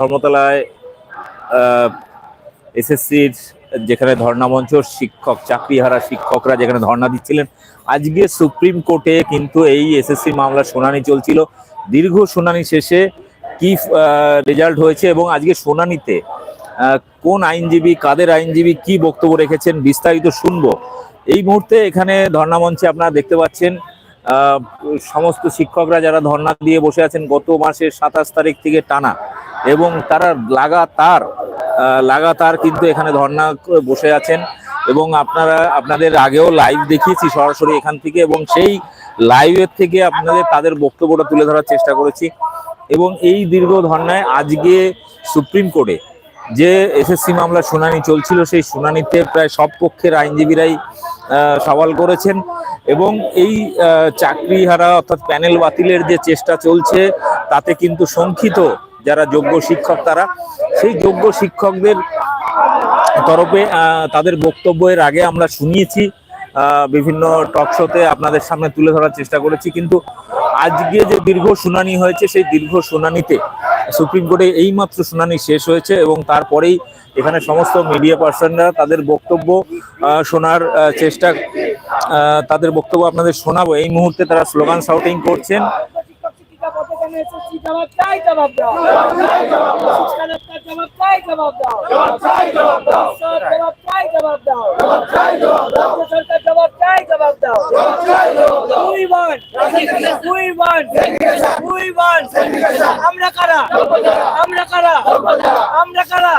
ধর্মতলায় এসএসসির যেখানে ধর্ণামঞ্চ শিক্ষক, চাকরিহারা শিক্ষকরা যেখানে ধর্ণা দিচ্ছিলেন। আজকে সুপ্রিম কোর্টে কিন্তু এই এসএসসি মামলার শুনানি চলছিল। দীর্ঘ শুনানি শেষে কি রেজাল্ট হয়েছে এবং আজকে শুনানিতে কোন আইনজীবী, কাদের আইনজীবী কি বক্তব্য রেখেছেন বিস্তারিত শুনব। এই মুহূর্তে এখানে ধর্ণামঞ্চে আপনারা দেখতে পাচ্ছেন সমস্ত শিক্ষকরা যারা ধর্ণা দিয়ে বসে আছেন, গত মাসের সাতাশ তারিখ থেকে টানা। এবং তারা লাগাতার লাগাতার কিন্তু এখানে করে বসে আছেন। এবং আপনারা, আপনাদের আগেও লাইভ দেখিয়েছি সরাসরি এখান থেকে। এবং সেই লাইভের থেকে আপনাদের, তাদের বক্তব্যটা তুলে ধরার চেষ্টা করেছি। এবং এই দীর্ঘ ধর্নায় আজকে সুপ্রিম কোর্টে যে এসএসসি মামলা শুনানি চলছিল সেই শুনানিতে প্রায় সব পক্ষের আইনজীবীরাই সওয়াল করেছেন এবং এই আহ, চাকরিহারা অর্থাৎ প্যানেল বাতিলের যে চেষ্টা চলছে তাতে কিন্তু শঙ্কিত যারা যোগ্য শিক্ষক তারা। সেই যোগ্য শিক্ষকদের তরফে তাদের বক্তব্যের আগে আমরা শুনিয়েছি বিভিন্ন টক শোতে আপনাদের সামনে তুলে ধরার চেষ্টা করেছি। কিন্তু আজকে যে দীর্ঘ শুনানি হয়েছে সেই দীর্ঘ শুনানিতে সুপ্রিম কোর্টে এইমাত্র শুনানি শেষ হয়েছে এবং তারপরেই এখানে সমস্ত মিডিয়া পার্সনরা তাদের বক্তব্য শোনার চেষ্টা তাদের বক্তব্য আপনাদের শোনাবো। এই মুহূর্তে তারা স্লোগান শাউটিং করছেন। ওয়ান আমরা কারা? আমরা কারা? আমরা কারা?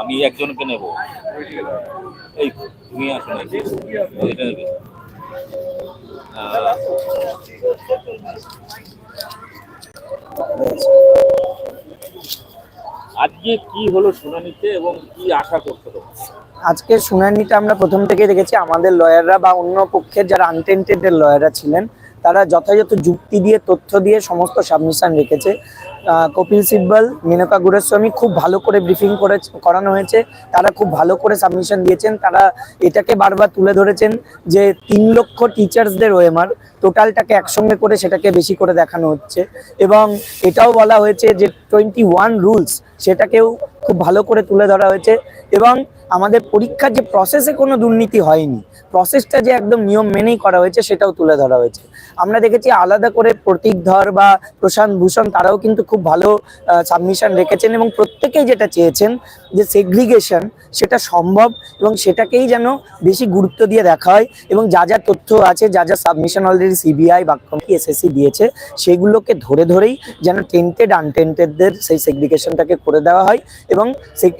আমি একজনকে নেব। এই তুমি আসো না এটা নেবে। আহ, আজকে কি হলো শুনানিতে এবং কি আশা করছ তোমরা? আজকের শুনানিটা আমরা প্রথম থেকে দেখেছি। আমাদের লয়াররা বা অন্য পক্ষের যারা আনটেন্টেড লয়াররা ছিলেন, তারা যথাযথ যুক্তি দিয়ে, তথ্য দিয়ে সমস্ত সাবমিশন রেখেছে। কপিল সিব্বল, মেনকা গুরুস্বামী খুব ভালো করে ব্রিফিং করে করানো হয়েছে। তারা খুব ভালো করে সাবমিশন দিয়েছেন। তারা এটাকে বারবার তুলে ধরেছেন যে তিন লক্ষ টিচার্সদের ওএমআর টোটালটাকে একসঙ্গে করে সেটাকে বেশি করে দেখানো হচ্ছে। এবং এটাও বলা হয়েছে যে টোয়েন্টি ওয়ান রুলস সেটাকেও খুব ভালো করে তুলে ধরা হয়েছে। এবং আমাদের পরীক্ষার যে প্রসেসে কোনো দুর্নীতি হয়নি প্রসেসটা যে একদম নিয়ম মেনেই করা হয়েছে সেটাও তুলে ধরা হয়েছে। আমরা দেখেছি আলাদা করে প্রতীক ধর বা প্রশান্ত ভূষণ তারাও কিন্তু খুব ভালো সাবমিশন রেখেছেন এবং প্রত্যেকেই যেটা চেয়েছেন যে সেগ্রিগেশন সেটা সম্ভব এবং সেটাকেই যেন বেশি গুরুত্ব দিয়ে দেখা হয় এবং যা যা তথ্য আছে, যা যা সাবমিশন অলরেডি সিবিআই বা এসএসসি দিয়েছে, সেগুলোকে ধরে ধরেই যেন টেন্টেড আনটেন্টেডদের সেই সেগ্রিগেশনটাকে করে দেওয়া হয় এবং সেই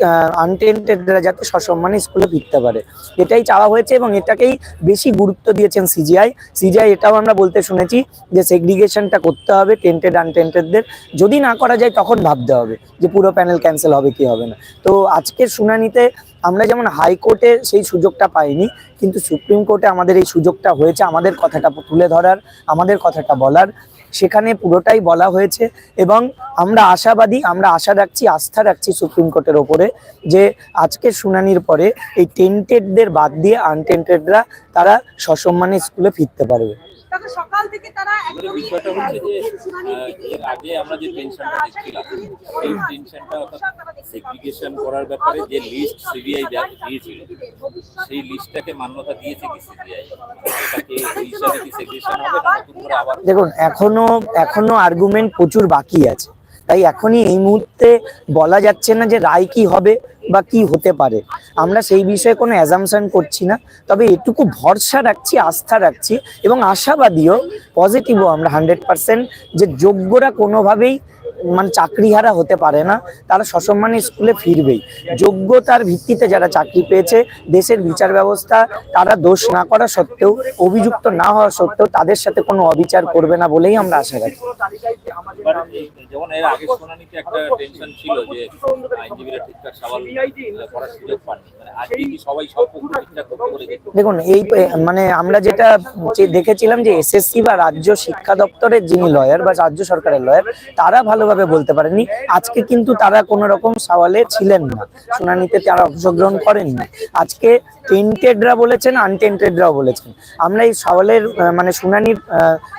আনটেন্টেডরা যাতে সসম্মানে স্কুলে ফিরতে পারে। এটাই চাওয়া হয়েছে এবং এটাকেই বেশি গুরুত্ব দিয়েছেন সিজিআই সিজিআই এটাও আমরা বলতে শুনেছি যে সেগ্রিগেশনটা করতে হবে টেন্টেড আনটেন্টেডদের যদি না করা যায় তখন ভাবতে হবে যে পুরো প্যানেল ক্যান্সেল হবে কি হবে না। তো আজকের শুনানিতে আমরা যেমন হাইকোর্টে সেই সুযোগটা পাইনি, কিন্তু সুপ্রিম কোর্টে আমাদের এই সুযোগটা হয়েছে, আমাদের কথাটা তুলে ধরার, আমাদের কথাটা বলার। সেখানে পুরোটাই বলা হয়েছে এবং আমরা আশাবাদী, আমরা আশা রাখছি, আস্থা রাখছি সুপ্রিম কোর্টের ওপরে যে আজকের শুনানির পরে এই টেন্টেডদের বাদ দিয়ে আনটেন্টেডরা তারা সসম্মানে স্কুলে ফিরতে পারবে। তবে সকাল থেকে তারা একদমই বিষয়টা হচ্ছে যে শুনানির আহ, দিকে এর আগে আমরা যে টেনশনটা দেখছিলাম এই টেনশনটা অর্থাৎ সেগ্রিগেশন করার ব্যাপারে যে লিস্ট সিবিআই দিয়েছিল সেই লিস্টটাকে মান্যতা দিয়েছে কি সিবিআই দেখুন এখনও এখনও আর্গুমেন্ট প্রচুর বাকি আছে। তাই এখনই এই মুহূর্তে বলা যাচ্ছে না যে রায় কি হবে। বা কি হতে পারে। আমরা সেই বিষয়ে কোনো অ্যাজামশন করছি না। তবে এটুকু ভরসা রাখছি, আস্থা রাখছি এবং আশাবাদীও পজিটিভও আমরা হান্ড্রেড পারসেন্ট যে যোগ্যরা কোনোভাবেই মানে চাকরিহারা হতে পারে না তারা সসম্মানে স্কুলে ফিরবেই। যোগ্যতার ভিত্তিতে যারা চাকরি পেয়েছে দেশের বিচার ব্যবস্থা তারা দোষ না করা সত্ত্বেও অভিযুক্ত না হওয়া সত্ত্বেও তাদের সাথে কোনো অবিচার করবে না বলেই আমরা আশা রাখি। যেমন এর আগে শুনানিতে একটা টেনশন ছিল যে আইনজীবীরা ঠিকঠাক সওয়াল করার সুযোগ পাননি। মানে আজকে কি সবাই সব ঠিকঠাক দেখুন এই মানে আমরা যেটা দেখেছিলাম যে এসএসসি বা রাজ্য শিক্ষা দপ্তরের যিনি লয়ার বা রাজ্য সরকারের লয়ার তারা ভালো ভালোভাবে বলতে পারেনি আজকে কিন্তু তারা কোনো রকম সওয়ালে ছিলেন না। শুনানিতে তারা অংশগ্রহণ করেননি। আজকে টেন্টেডরা বলেছেন আনটেন্টেডরাও বলেছেন। আমরা এই সওয়ালের মানে শুনানির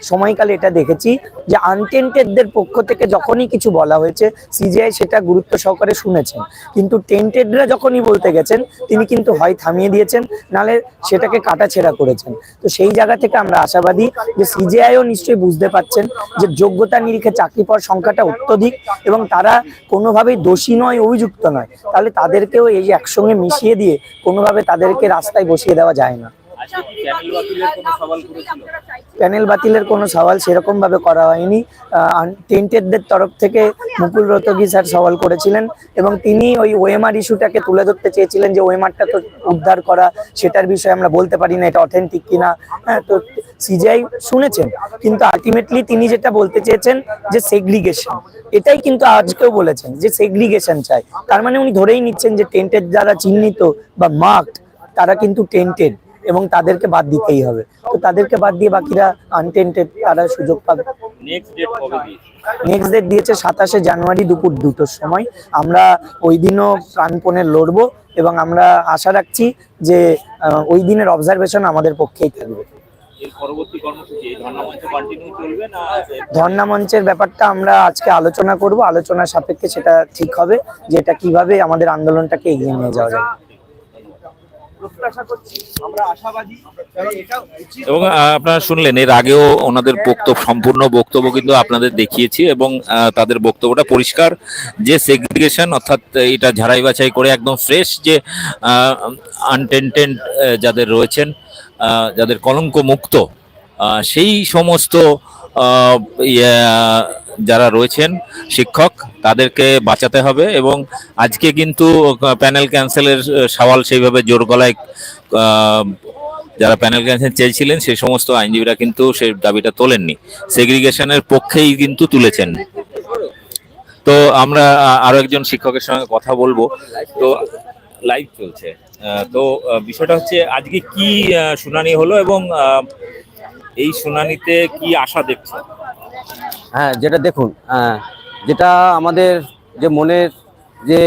সময়কালে এটা দেখেছি যে আনটেন্টেডদের পক্ষ থেকে যখনই কিছু বলা হয়েছে সিজিআই সেটা গুরুত্ব সহকারে শুনেছেন। কিন্তু টেন্টেডরা যখনই বলতে গেছেন, তিনি কিন্তু হয় থামিয়ে দিয়েছেন, নালে সেটাকে কাটাছেড়া করেছেন। তো সেই জায়গা থেকে আমরা আশাবাদী যে সিজিআইও নিশ্চয়ই বুঝতে পারছেন যে যোগ্যতা নিরিখে চাকরি পাওয়ার সংখ্যাটা অত্যধিক এবং তারা কোনোভাবেই দোষী নয়, অভিযুক্ত নয়। তাহলে তাদেরকেও এই যে একসঙ্গে মিশিয়ে দিয়ে কোনোভাবে তাদেরকে রাস্তায় বসিয়ে দেওয়া যায় না। প্যানেল বাতিলের কোনো সওয়াল করেছিল? প্যানেল বাতিলের কোনো সওয়াল সেরকম ভাবে করা হয়নি। টেন্টেডদের তরফ থেকে মুকুল রোতগি স্যার সওয়াল করেছিলেন এবং তিনি ওই ওএমআর ইস্যুটাকে তুলে ধরতে চেয়েছিলেন যে ওএমআরটা তো উদ্ধার করা সেটার বিষয়ে আমরা বলতে পারি না এটা অথেন্টিক কিনা। হ্যাঁ তো সিজিআই শুনেছেন কিন্তু আলটিমেটলি তিনি যেটা বলতে চেয়েছেন যে সেগ্রিগেশন এটাই কিন্তু আজকেও বলেছেন যে সেগ্রিগেশন চাই। তার মানে উনি ধরেই নিচ্ছেন যে টেন্টেড যারা চিহ্নিত বা মার্কড তারা কিন্তু টেন্টেড এবং তাদেরকে বাদ দিতেই হবে। তো তাদেরকে বাদ দিয়ে বাকিরা আনটেন্টেড তারা সুযোগ পাবে। নেক্সট ডেট দিয়েছে? সাতাশে জানুয়ারি দুপুর দুটোর সময়। আমরা ওই দিনও প্রাণপণে লড়বো এবং আমরা আশা রাখছি যে ওই দিনের অবজারভেশন আমাদের পক্ষেই থাকবে। ধর্ণা মঞ্চের ব্যাপারটা আমরা আজকে আলোচনা করব। আলোচনার সাপেক্ষে সেটা ঠিক হবে যে এটা কীভাবে আমাদের আন্দোলনটাকে এগিয়ে নিয়ে যাওয়া যায়। এবং আপনারা শুনলেন এর আগেও ওনাদের বক্তব্য সম্পূর্ণ বক্তব্য কিন্তু আপনাদের দেখিয়েছি এবং তাদের বক্তব্যটা পরিষ্কার যে সেগ্রিগেশন অর্থাৎ এটা ঝাড়াই বাছাই করে একদম ফ্রেশ যে আনটেন্টেড যাদের রয়েছেন যাদের কলঙ্ক মুক্ত সেই সমস্ত ইয়ে, যারা রয়েছেন শিক্ষক, তাদেরকে বাঁচাতে হবে এবং আজকে কিন্তু প্যানেল ক্যান্সেলের সওয়াল সেইভাবে জোর গলায় যারা প্যানেল ক্যান্সেল চেয়েছিলেন সেই সমস্ত আইনজীবীরা কিন্তু সেই দাবিটা তোলেননি। সেগ্রিগেশনের পক্ষেই কিন্তু তুলেছেন। তো আমরা আরও একজন শিক্ষকের সঙ্গে কথা বলব। তো লাইভ চলছে। তো বিষয়টা হচ্ছে আজকে কি শুনানি হলো এবং এই শুনানিতে কি আশা দেখছে হ্যাঁ যেটা দেখুন আহ, যেটা আমাদের যে মনের যে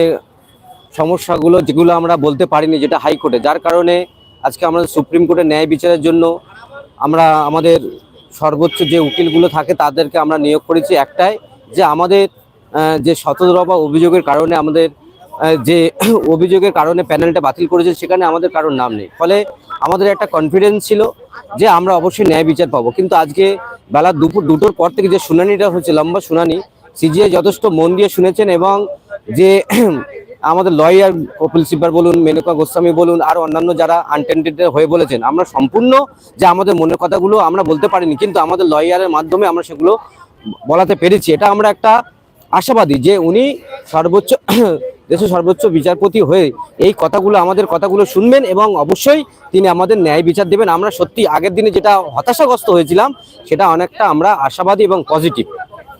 সমস্যাগুলো যেগুলো আমরা বলতে পারিনি যেটা হাইকোর্টে যার কারণে আজকে আমাদের সুপ্রিম কোর্টে ন্যায় বিচারের জন্য আমরা আমাদের সর্বোচ্চ যে উকিলগুলো থাকে তাদেরকে আমরা নিয়োগ করেছি একটাই যে আমাদের যে শতদ্রবা অভিযোগের কারণে আমাদের যে অভিযোগের কারণে প্যানেলটা বাতিল করেছে সেখানে আমাদের কারোর নাম নেই। ফলে আমাদের একটা কনফিডেন্স ছিল যে আমরা অবশ্যই ন্যায় বিচার পাবো। কিন্তু আজকে বেলা দুপুর, দুটোর পর থেকে যে শুনানিটা হচ্ছে লম্বা শুনানি সিজিআই যথেষ্ট মন দিয়ে শুনেছেন এবং যে আমাদের লয়ার কপিল সিব্বার বলুন, মেনকা গোস্বামী বলুন, আর অন্যান্য যারা আনটেন্টেড হয়ে বলেছেন, আমরা সম্পূর্ণ যে আমাদের মনের কথাগুলো আমরা বলতে পারিনি, কিন্তু আমাদের লয়ারের মাধ্যমে আমরা সেগুলো বলাতে পেরেছি। এটা আমরা একটা আশাবাদী যে উনি সর্বোচ্চ দেশের সর্বোচ্চ বিচারপতি হয়ে এই কথাগুলো, আমাদের কথাগুলো শুনবেন এবং অবশ্যই তিনি আমাদের ন্যায় বিচার দেবেন। আমরা সত্যি আগের দিনে যেটা হতাশাগ্রস্ত হয়েছিলাম, সেটা অনেকটা আমরা আশাবাদী এবং পজিটিভ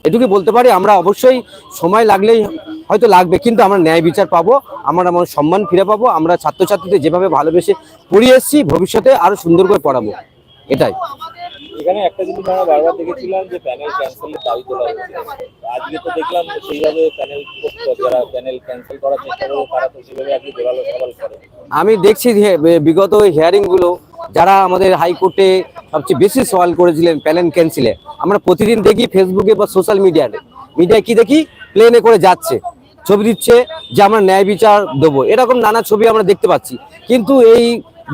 এটুকু বলতে পারি, আমরা অবশ্যই সময় লাগলেই হয়তো লাগবে, কিন্তু আমরা ন্যায় বিচার পাবো, আমরা আমার সম্মান ফিরে পাবো, আমরা ছাত্রছাত্রীদের যেভাবে ভালোবেসে পড়িয়ে এসেছি, ভবিষ্যতে আরও সুন্দর করে পড়াবো। এটাই। এখানে একটা জিনিস আমরা বারবার দেখেছিলাম যে প্যানেল ক্যান্সেলের দাবি তোলা হচ্ছে আজকে তো দেখলাম সেইভাবে প্যানেল যারা প্যানেল ক্যান্সেল করার চেষ্টা করে তারা তো সেভাবে আজকে জোরালো সওয়াল করে। আমি দেখছি বিগত হিয়ারিংগুলো যারা আমাদের হাইকোর্টে সবচেয়ে বেশি সওয়াল করেছিলেন প্যানেল ক্যান্সেলে আমরা প্রতিদিন দেখি ফেসবুকে বা সোশ্যাল মিডিয়াতে মিডিয়ায় কি দেখি? প্লেনে করে যাচ্ছে, ছবি দিচ্ছে যে আমরা ন্যায় বিচার দেবো। এরকম নানা ছবি আমরা দেখতে পাচ্ছি। কিন্তু এই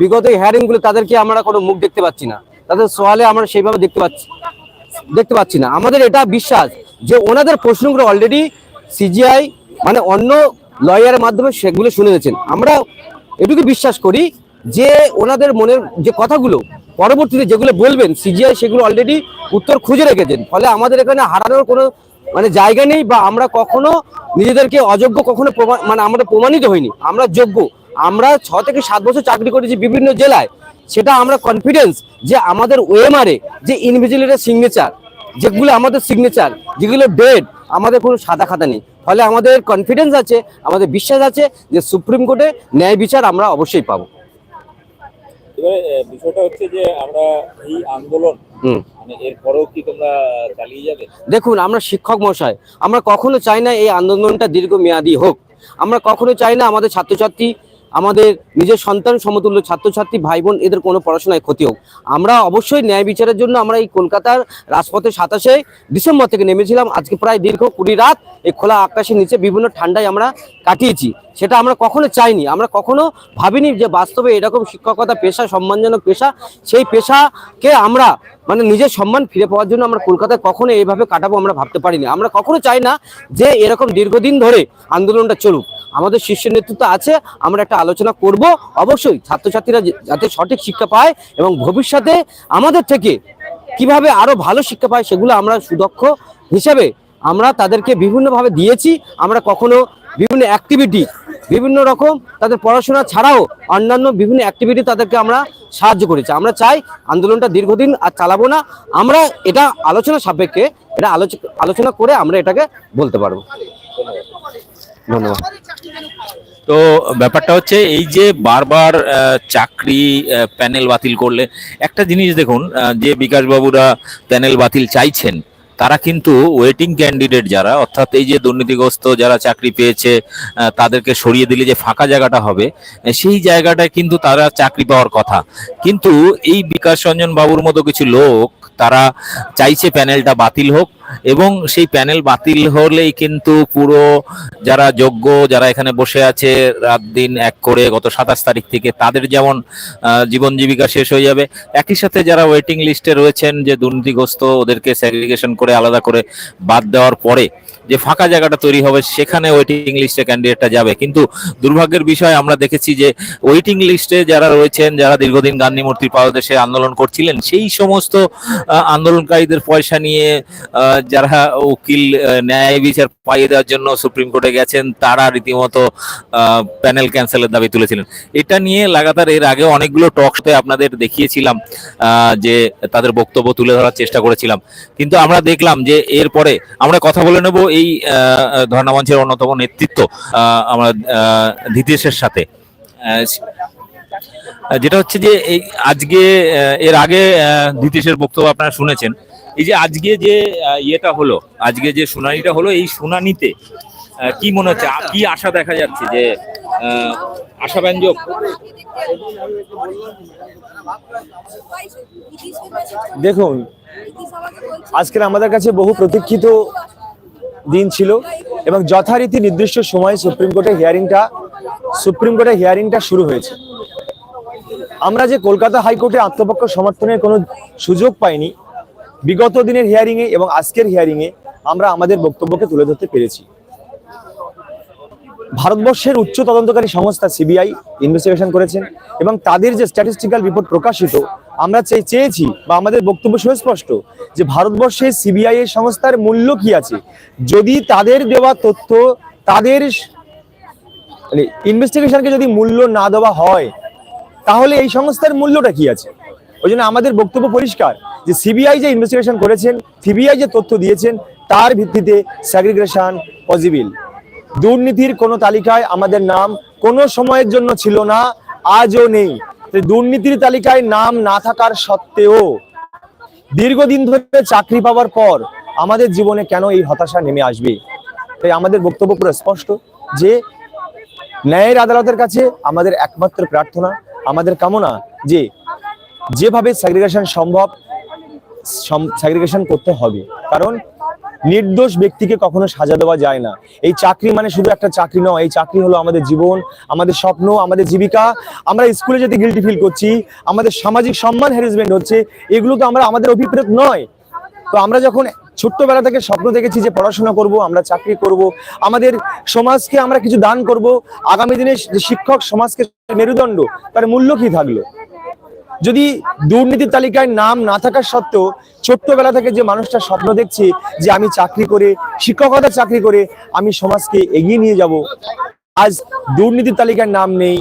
বিগত হিয়ারিংগুলো তাদেরকে আমরা কোনো মুখ দেখতে পাচ্ছি না। তাদের সোয়ালে আমরা সেইভাবে দেখতে পাচ্ছি। দেখতে পাচ্ছি না। আমাদের এটা বিশ্বাস যে ওনাদের প্রশ্নগুলো অলরেডি সিজিআই মানে অন্য লয়ারের মাধ্যমে সেগুলো শুনে গেছেন আমরা এটুকু বিশ্বাস করি যে ওনাদের মনের যে কথাগুলো পরবর্তীতে যেগুলো বলবেন সিজিআই সেগুলো অলরেডি উত্তর খুঁজে রেখেছেন। ফলে আমাদের এখানে হারানোর কোনো মানে জায়গা নেই বা আমরা কখনো নিজেদেরকে অযোগ্য কখনো মানে আমরা প্রমাণিত হইনি আমরা যোগ্য। আমরা ছ থেকে সাত বছর চাকরি করেছি বিভিন্ন জেলায়। সেটা আমরা কনফিডেন্স যে আমাদের ওএমআরে যে ইনভিজিলেটের সিগনেচার যেগুলো আমাদের সিগনেচার যেগুলো ডেট আমাদের কোনো সাদা খাতা নেই। ফলে আমাদের কনফিডেন্স আছে আমাদের বিশ্বাস আছে যে সুপ্রিম কোর্টে ন্যায় বিচার আমরা অবশ্যই পাবো। বিষয়টা হচ্ছে যে আমরা এই আন্দোলন মানে কি তোমরা চালিয়ে যাবে? দেখুন আমরা শিক্ষক মশাই আমরা কখনো চাই না এই আন্দোলনটা দীর্ঘ দীর্ঘমেয়াদী হোক। আমরা কখনো চাই না আমাদের ছাত্রছাত্রী আমাদের নিজের সন্তান, সমতুল্য ছাত্রছাত্রী ভাই বোন এদের কোনো পড়াশোনায় ক্ষতি হোক। আমরা অবশ্যই ন্যায় বিচারের জন্য আমরা এই কলকাতার রাজপথে সাতাশে ডিসেম্বর থেকে নেমেছিলাম। আজকে প্রায় দীর্ঘ কুড়ি রাত এই খোলা আকাশের নিচে বিভিন্ন ঠান্ডায় আমরা কাটিয়েছি। সেটা আমরা কখনো চাইনি। আমরা কখনো ভাবিনি যে বাস্তবে এরকম শিক্ষকতা পেশা, সম্মানজনক পেশা, সেই পেশাকে আমরা মানে নিজের সম্মান ফিরে পাওয়ার জন্য আমরা কলকাতায় কখনো এইভাবে কাটাবো আমরা ভাবতে পারিনি। আমরা কখনো চাই না যে এরকম দীর্ঘদিন ধরে আন্দোলনটা চলুক। আমাদের শীর্ষ নেতৃত্ব আছে, আমরা একটা আলোচনা করব। অবশ্যই ছাত্রছাত্রীরা যাতে সঠিক শিক্ষা পায় এবং ভবিষ্যতে আমাদের থেকে কীভাবে আরও ভালো শিক্ষা পায়, সেগুলো আমরা সুদক্ষ হিসেবে আমরা তাদেরকে বিভিন্নভাবে দিয়েছি, আমরা কখনো বিভিন্ন অ্যাক্টিভিটি বিভিন্ন রকম তাদের পড়াশোনা ছাড়াও অন্যান্য বিভিন্ন অ্যাক্টিভিটি তাদেরকে আমরা সাহায্য করেছি। আমরা চাই আন্দোলনটা দীর্ঘদিন আর চালাবো না। আমরা এটা আলোচনা সাপেক্ষে, এটা আলোচ- আলোচনা করে আমরা এটাকে বলতে পারব। ধন্যবাদ। তো ব্যাপারটা হচ্ছে এই যে বারবার চাকরি প্যানেল বাতিল করলে, একটা জিনিস দেখুন যে বিকাশবাবুরা প্যানেল বাতিল চাইছেন তারা কিন্তু ওয়েটিং ক্যান্ডিডেট যারা, অর্থাৎ এই যে দুর্নীতিগ্রস্ত যারা চাকরি পেয়েছে তাদেরকে সরিয়ে দিলে যে ফাঁকা জায়গাটা হবে সেই জায়গাটায় কিন্তু তারা চাকরি পাওয়ার কথা। কিন্তু এই বিকাশ রঞ্জন বাবুর মতো কিছু লোক, তারা চাইছে প্যানেলটা বাতিল হোক এবং সেই প্যানেল বাতিল হলেই কিন্তু পুরো যারা যোগ্য, যারা এখানে বসে আছে রাত দিন এক করে গত সাতাশ তারিখ থেকে, তাদের যেমন জীবন জীবিকা শেষ হয়ে যাবে। একই সাথে যারা ওয়েটিং লিস্টে রয়েছেন যে দুর্নীতিগ্রস্ত, ওদেরকে স্যাগ্রিগেশন করে আলাদা করে বাদ দেওয়ার পরে যে ফাঁকা জায়গাটা তৈরি হবে, সেখানে ওয়েটিং লিস্টে ক্যান্ডিডেটটা যাবে। কিন্তু দুর্ভাগ্যের বিষয়, আমরা দেখেছি যে ওয়েটিং লিস্টে যারা রয়েছেন, যারা দীর্ঘদিন গান্ধী মূর্তির পাদদেশে আন্দোলন করছিলেন, সেই সমস্ত আন্দোলনকারীদের পয়সা নিয়ে যারা উকিল ন্যায় বিচার পাইয়ে দেওয়ার জন্য সুপ্রিম কোর্টে গেছেন তারা রীতিমতো প্যানেল ক্যান্সেলের দাবি তুলেছিলেন। এটা নিয়ে লাগাতার এর আগে অনেকগুলো টকসে আপনাদের দেখিয়েছিলাম যে তাদের বক্তব্য তুলে ধরার চেষ্টা করেছিলাম। কিন্তু আমরা দেখলাম যে এরপরে আমরা কথা বলে নেব এই আহ, ধর্ণা মঞ্চের অন্যতম নেতৃত্ব আমরা ধীতেশের সাথে। যেটা হচ্ছে যে এই আজকে এর আগে ধীতেশের বক্তব্য আপনারা শুনেছেন। এই যে আজকে যে ইয়েটা হলো, আজকে যে শুনানিটা হলো, এই শুনানিতে কি মনে হচ্ছে? কি আশা দেখা যাচ্ছে যে আশাব্যঞ্জক দেখুন, আজকের আমাদের কাছে বহু প্রতীক্ষিত দিন ছিল এবং যথারীতি নির্দিষ্ট সময়ে সুপ্রিম কোর্টের হিয়ারিংটা সুপ্রিম কোর্টের হিয়ারিংটা শুরু হয়েছে। আমরা যে কলকাতা হাইকোর্টে আত্মপক্ষ সমর্থনের কোনো সুযোগ পাইনি বিগত দিনের হিয়ারিংয়ে এবং আজকের হিয়ারিংয়ে আমরা আমাদের বক্তব্যকে তুলে ধরতে পেরেছি। ভারতবর্ষের উচ্চ তদন্তকারী সংস্থা সিবিআই ইনভেস্টিগেশন করেছেন এবং তাদের যে স্ট্যাটিস্টিক্যাল রিপোর্ট প্রকাশিত, আমরা চেয়ে- চেয়েছি বা আমাদের বক্তব্য সুস্পষ্ট যে ভারতবর্ষে সিবিআই এর সংস্থার মূল্য কি আছে। যদি তাদের দেওয়া তথ্য, তাদের মানে ইনভেস্টিগেশনকে যদি মূল্য না দেওয়া হয়, তাহলে এই সংস্থার মূল্যটা কি আছে? ওই জন্য আমাদের বক্তব্য পরিষ্কার। যে সিবিআই যে ইনভেস্টিগেশন করেছেন সিবিআই যে তথ্য দিয়েছেন, তার ভিত্তিতে স্যাগ্রিগেশন পসিবল দুর্নীতির কোনো তালিকায় আমাদের নাম কোনো সময়ের জন্য ছিল না, আজও নেই। দুর্নীতির তালিকায় নাম না থাকার সত্ত্বেও দীর্ঘদিন ধরে চাকরি পাওয়ার পর আমাদের জীবনে কেন এই হতাশা নেমে আসবে? তাই আমাদের বক্তব্য পুরো স্পষ্ট যে ন্যায়ের আদালতের কাছে আমাদের একমাত্র প্রার্থনা, আমাদের কামনা যে যেভাবে স্যাগ্রিগেশন সম্ভব স্যাগ্রিগেশন করতে হবে। কারণ নির্দোষ ব্যক্তিকে কখনো সাজা দেওয়া যায় না। এই চাকরি মানে শুধু একটা চাকরি নয়, এই চাকরি হলো আমাদের জীবন, আমাদের স্বপ্ন, আমাদের জীবিকা। আমরা স্কুলে যেতে গিলটি ফিল করছি, আমাদের সামাজিক সম্মান হ্যারাসমেন্ট হচ্ছে, এগুলো তো আমরা আমাদের অভিপ্রেত নয়। তো আমরা যখন ছোট্টবেলা থেকে স্বপ্ন দেখেছি যে পড়াশোনা করব, আমরা চাকরি করব, আমাদের সমাজকে আমরা কিছু দান করব, আগামী দিনে শিক্ষক সমাজকে মেরুদণ্ড, তার মূল্য কি থাকল? যদি দুর্নীতির তালিকায় নাম না থাকার সত্ত্বেও ছোট্টবেলা থেকে যে মানুষটা স্বপ্ন দেখছে যে আমি চাকরি করে শিক্ষকতা চাকরি করে, আমি সমাজকে এগিয়ে নিয়ে যাব। আজ দুর্নীতির তালিকায় নাম নেই।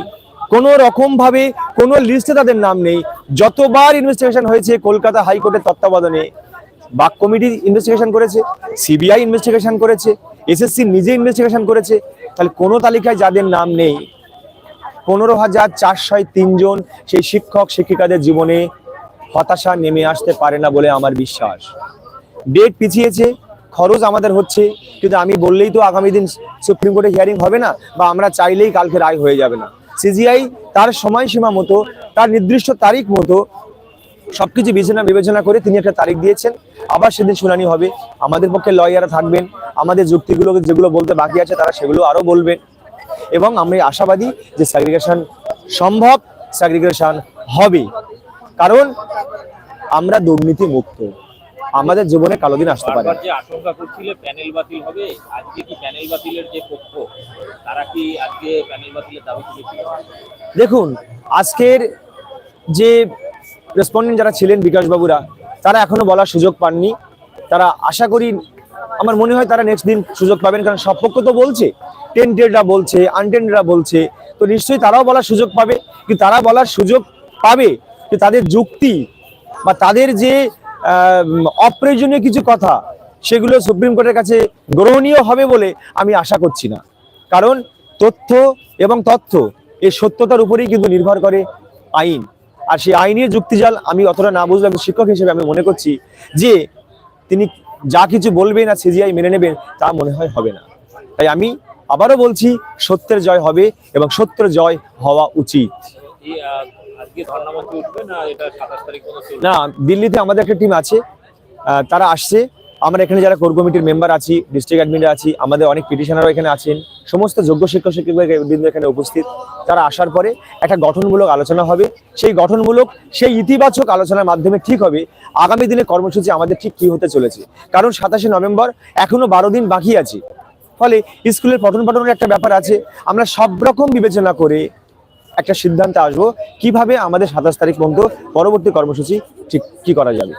কোনো রকম ভাবে কোনো লিস্টে তাদের নাম নেই। যতবার ইনভেস্টিগেশন হয়েছে, কলকাতা হাইকোর্টের তত্ত্বাবধানে। বাক কমিটি ইনভেস্টিগেশন করেছে সিবিআই ইনভেস্টিগেশন করেছে এসএসসি নিজে ইনভেস্টিগেশন করেছে। তাহলে কোনো তালিকায় যাদের নাম নেই। পনেরো হাজার চারশো তিনজন সেই শিক্ষক, শিক্ষিকাদের জীবনে হতাশা নেমে আসতে পারে না বলে আমার বিশ্বাস। ডেট পিছিয়েছে, খরচ আমাদের হচ্ছে, কিন্তু আমি বললেই তো আগামী দিন সুপ্রিম কোর্টে হিয়ারিং হবে না, বা আমরা চাইলেই কালকে রায় হয়ে যাবে না। সিজিআই তার সময়সীমা মতো, তার নির্দিষ্ট তারিখ মতো সবকিছু বিবেচনা বিবেচনা করে তিনি একটা তারিখ দিয়েছেন। আবার সেদিন শুনানি হবে। আমাদের পক্ষে লয়াররা থাকবেন। আমাদের যুক্তিগুলো যেগুলো বলতে বাকি আছে, তারা সেগুলো আরও বলবেন। এবং আমি আশাবাদী যে স্যাগ্রিগেশন সম্ভব স্যাগ্রিগেশন হবে। কারণ আমরা দুর্নীতি মুক্ত আমাদের জীবনে কালো দিন আসতে পারে। যে আশঙ্কা করছিলে প্যানেল বাতিল হবে আজকে কি প্যানেল বাতিলের যে পক্ষ তারা কি আজকে প্যানেল বাতিলের দাবি তুলেছিল? দেখুন আজকের যে রেসপন্ডেন্ট যারা ছিলেন বিকাশ বাবুরা তারা এখনও বলার সুযোগ পাননি। তারা আশা করি আমার মনে হয় তারা নেক্সট দিন সুযোগ পাবেন, কারণ সব পক্ষ তো বলছে টেন্টেডরা বলছে আনটেন্ডরা বলছে। তো নিশ্চয়ই তারাও বলার সুযোগ পাবে কি তারা বলার সুযোগ পাবে যে তাদের যুক্তি বা তাদের যে অপ্রয়োজনীয় কিছু কথা, সেগুলো সুপ্রিম কোর্টের কাছে গ্রহণীয় হবে বলে আমি আশা করছি না। কারণ তথ্য এবং তথ্য এই সত্যতার উপরেই কিন্তু নির্ভর করে আইন। আর সেই আইনের যুক্তিজাল আমি অতটা না বুঝলাম শিক্ষক হিসেবে আমি মনে করছি যে, তিনি যা কিছু বলবেন না সিজিআই মেনে নেবেন তা মনে হয় হবে না। তাই আমি আবারও বলছি সত্যের জয় হবে এবং সত্যের জয় হওয়া উচিত। না দিল্লিতে আমাদের একটা টিম আছে আহ, তারা আসছে। আমরা এখানে যারা কোর কমিটির মেম্বার আছি ডিস্ট্রিক্ট অ্যাডমিনরা আছি, আমাদের অনেক পিটিশনারও এখানে আছেন, সমস্ত যোগ্য শিক্ষক শিক্ষকবৃন্দ এখানে উপস্থিত। তারা আসার পরে একটা গঠনমূলক আলোচনা হবে। সেই গঠনমূলক, সেই ইতিবাচক আলোচনার মাধ্যমে ঠিক হবে আগামী দিনে কর্মসূচি আমাদের ঠিক কি হতে চলেছে। কারণ সাতাশে নভেম্বর এখনও বারো দিন বাকি আছে। ফলে স্কুলের পঠন পাঠনের একটা ব্যাপার আছে। আমরা সব রকম বিবেচনা করে একটা সিদ্ধান্তে আসব কীভাবে আমাদের সাতাশ তারিখ পর্যন্ত পরবর্তী কর্মসূচি ঠিক কি করা যাবে।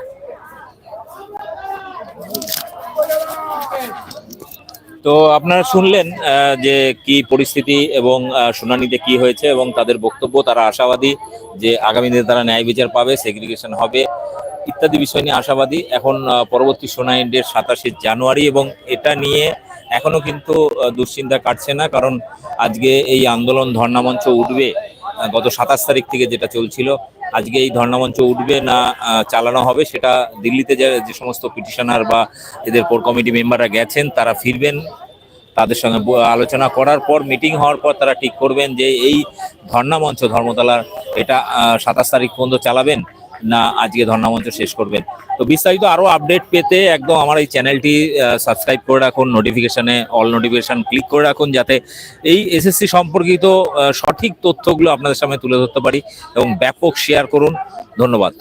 তো আপনারা শুনলেন যে কি পরিস্থিতি এবং শুনানিতে কি হয়েছে এবং তাদের বক্তব্য, তারা আশাবাদী যে আগামী দিনে তারা ন্যায় বিচার পাবে সেগ্রিগেশন হবে, ইত্যাদি বিষয় নিয়ে আশাবাদী। এখন পরবর্তী শুনানি ডেট সাতাশে জানুয়ারি এবং এটা নিয়ে এখনও কিন্তু দুশ্চিন্তা কাটছে না, কারণ আজকে এই আন্দোলন ধর্ণামঞ্চ উঠবে গত সাতাশ তারিখ থেকে যেটা চলছিল। আজকে এই ধর্ণামঞ্চ উঠবে না চালানো হবে, সেটা দিল্লিতে যে সমস্ত পিটিশনার বা এদের কোর কমিটি মেম্বাররা গেছেন, তারা ফিরবেন, তাদের সঙ্গে আলোচনা করার পর, মিটিং হওয়ার পর তারা ঠিক করবেন যে এই ধর্ণামঞ্চ ধর্মতলার এটা সাতাশ তারিখ পর্যন্ত চালাবেন। না, আজকে ধর্ণামঞ্চ শেষ করবেন। তো বিস্তারিত আরও আপডেট পেতে একদম আমার এই চ্যানেলটি সাবস্ক্রাইব করে রাখুন নোটিফিকেশনে অল নোটিফিকেশন ক্লিক করে রাখুন যাতে এই এসএসসি সম্পর্কিত সঠিক তথ্যগুলো আপনাদের সামনে তুলে ধরতে পারি এবং ব্যাপক শেয়ার করুন। ধন্যবাদ।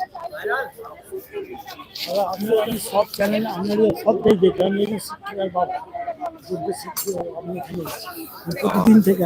প্রতিদিন থেকে